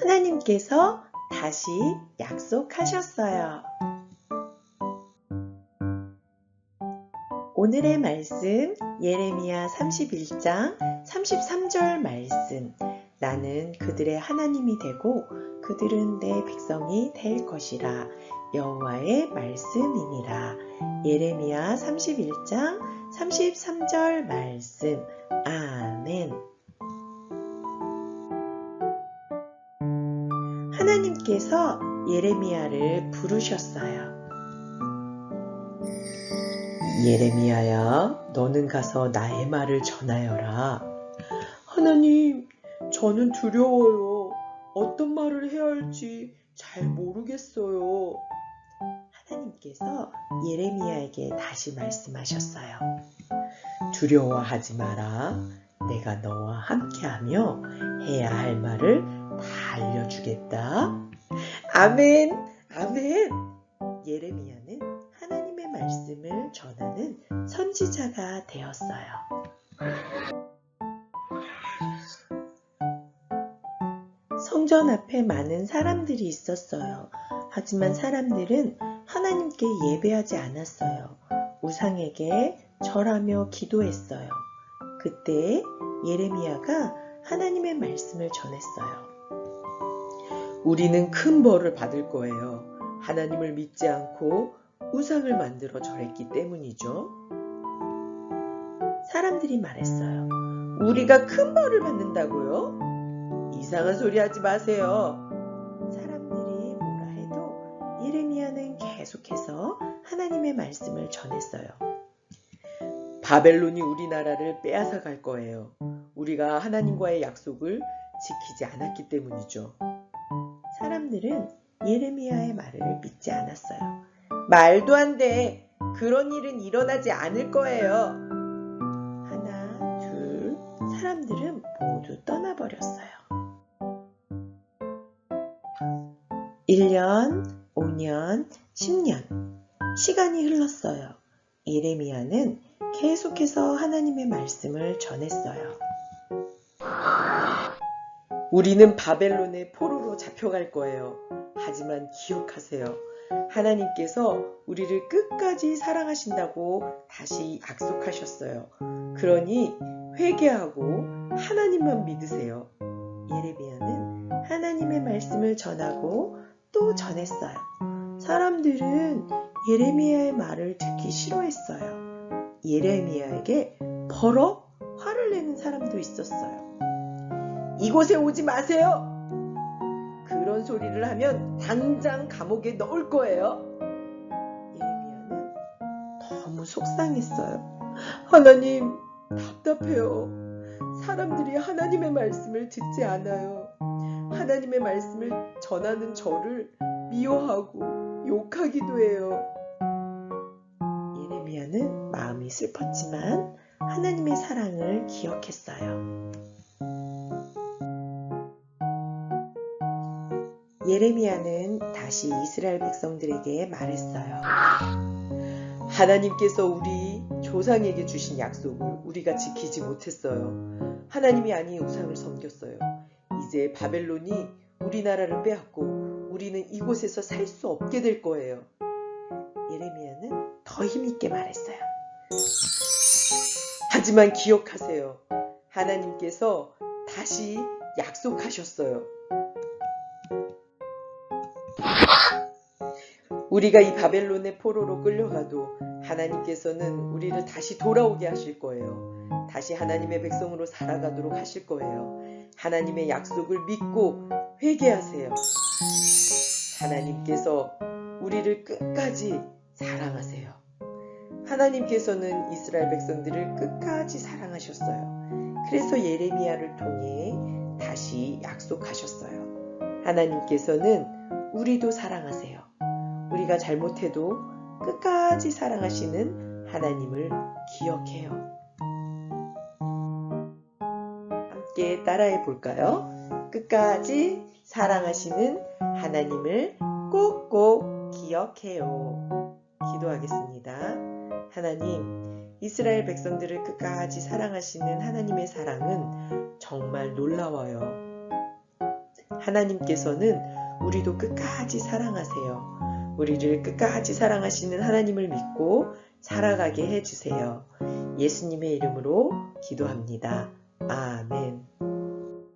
하나님께서 다시 약속하셨어요. 오늘의 말씀 예레미야 31장 33절 말씀. 나는 그들의 하나님이 되고 그들은 내 백성이 될 것이라. 여호와의 말씀이니라. 예레미야 31장 33절 말씀. 아멘 하나님께서 예레미야를 부르셨어요. 예레미야야, 너는 가서 나의 말을 전하여라. 하나님, 저는 두려워요. 어떤 말을 해야 할지 잘 모르겠어요. 하나님께서 예레미야에게 다시 말씀하셨어요. 두려워하지 마라. 내가 너와 함께하며 해야 할 말을 다 알려주겠다. 아멘, 아멘. 예레미야는 하나님의 말씀을 전하는 선지자가 되었어요. 성전 앞에 많은 사람들이 있었어요. 하지만 사람들은 하나님께 예배하지 않았어요. 우상에게 절하며 기도했어요. 그때 예레미야가 하나님의 말씀을 전했어요. 우리는 큰 벌을 받을 거예요. 하나님을 믿지 않고 우상을 만들어 절했기 때문이죠. 사람들이 말했어요. 우리가 큰 벌을 받는다고요? 이상한 소리 하지 마세요. 사람들이 뭐라 해도 예레미야는 계속해서 하나님의 말씀을 전했어요. 바벨론이 우리나라를 빼앗아 갈 거예요. 우리가 하나님과의 약속을 지키지 않았기 때문이죠. 사람들은 예레미야의 말을 믿지 않았어요. 말도 안 돼. 그런 일은 일어나지 않을 거예요. 하나, 둘, 사람들은 모두 떠나버렸어요. 1년, 5년, 10년. 시간이 흘렀어요. 예레미야는 계속해서 하나님의 말씀을 전했어요. 우리는 바벨론의 포로로 잡혀갈 거예요. 하지만 기억하세요. 하나님께서 우리를 끝까지 사랑하신다고 다시 약속하셨어요. 그러니 회개하고 하나님만 믿으세요. 예레미야는 하나님의 말씀을 전하고 또 전했어요. 사람들은 예레미야의 말을 듣기 싫어했어요. 예레미야에게 버럭 화를 내는 사람도 있었어요. 이곳에 오지 마세요. 그런 소리를 하면 당장 감옥에 넣을 거예요. 예레미야는 너무 속상했어요. 하나님, 답답해요. 사람들이 하나님의 말씀을 듣지 않아요. 하나님의 말씀을 전하는 저를 미워하고 욕하기도 해요. 예레미야는 마음이 슬펐지만 하나님의 사랑을 기억했어요. 예레미야는 다시 이스라엘 백성들에게 말했어요. 하나님께서 우리 조상에게 주신 약속을 우리가 지키지 못했어요. 하나님이 아닌 우상을 섬겼어요. 이제 바벨론이 우리나라를 빼앗고 우리는 이곳에서 살 수 없게 될 거예요. 예레미야는 더 힘있게 말했어요. 하지만 기억하세요. 하나님께서 다시 약속하셨어요. 우리가 이 바벨론의 포로로 끌려가도 하나님께서는 우리를 다시 돌아오게 하실 거예요. 다시 하나님의 백성으로 살아가도록 하실 거예요. 하나님의 약속을 믿고 회개하세요. 하나님께서 우리를 끝까지 사랑하세요. 하나님께서는 이스라엘 백성들을 끝까지 사랑하셨어요. 그래서 예레미야를 통해 다시 약속하셨어요. 하나님께서는 우리도 사랑하세요. 우리가 잘못해도 끝까지 사랑하시는 하나님을 기억해요. 함께 따라해 볼까요? 끝까지 사랑하시는 하나님을 꼭꼭 기억해요. 기도하겠습니다. 하나님, 이스라엘 백성들을 끝까지 사랑하시는 하나님의 사랑은 정말 놀라워요. 하나님께서는 우리도 끝까지 사랑하세요. 우리를 끝까지 사랑하시는 하나님을 믿고 살아가게 해주세요. 예수님의 이름으로 기도합니다. 아멘.